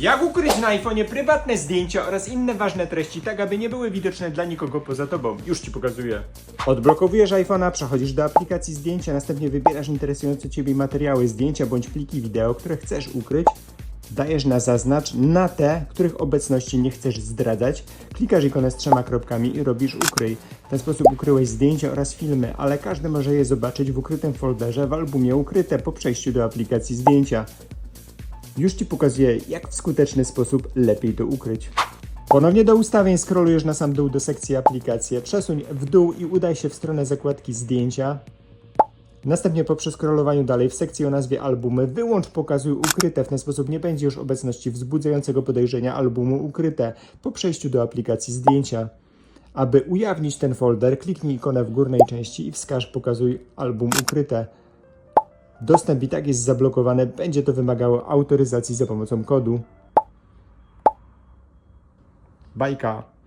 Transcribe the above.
Jak ukryć na iPhone'ie prywatne zdjęcia oraz inne ważne treści, tak aby nie były widoczne dla nikogo poza tobą? Już ci pokazuję. Odblokowujesz iPhone'a, przechodzisz do aplikacji zdjęcia, następnie wybierasz interesujące ciebie materiały, zdjęcia bądź pliki wideo, które chcesz ukryć. Dajesz na zaznacz na te, których obecności nie chcesz zdradzać. Klikasz ikonę z trzema kropkami i robisz ukryj. W ten sposób ukryłeś zdjęcia oraz filmy, ale każdy może je zobaczyć w ukrytym folderze w albumie ukryte po przejściu do aplikacji zdjęcia. Już Ci pokazuję, jak w skuteczny sposób lepiej to ukryć. Ponownie do ustawień scrollujesz na sam dół do sekcji aplikacje, przesuń w dół i udaj się w stronę zakładki zdjęcia. Następnie po przeskrolowaniu dalej w sekcji o nazwie albumy wyłącz pokazuj ukryte, w ten sposób nie będzie już obecności wzbudzającego podejrzenia albumu ukryte po przejściu do aplikacji zdjęcia. Aby ujawnić ten folder, kliknij ikonę w górnej części i wskaż pokazuj album ukryte. Dostęp i tak jest zablokowany, będzie to wymagało autoryzacji za pomocą kodu. Bajka.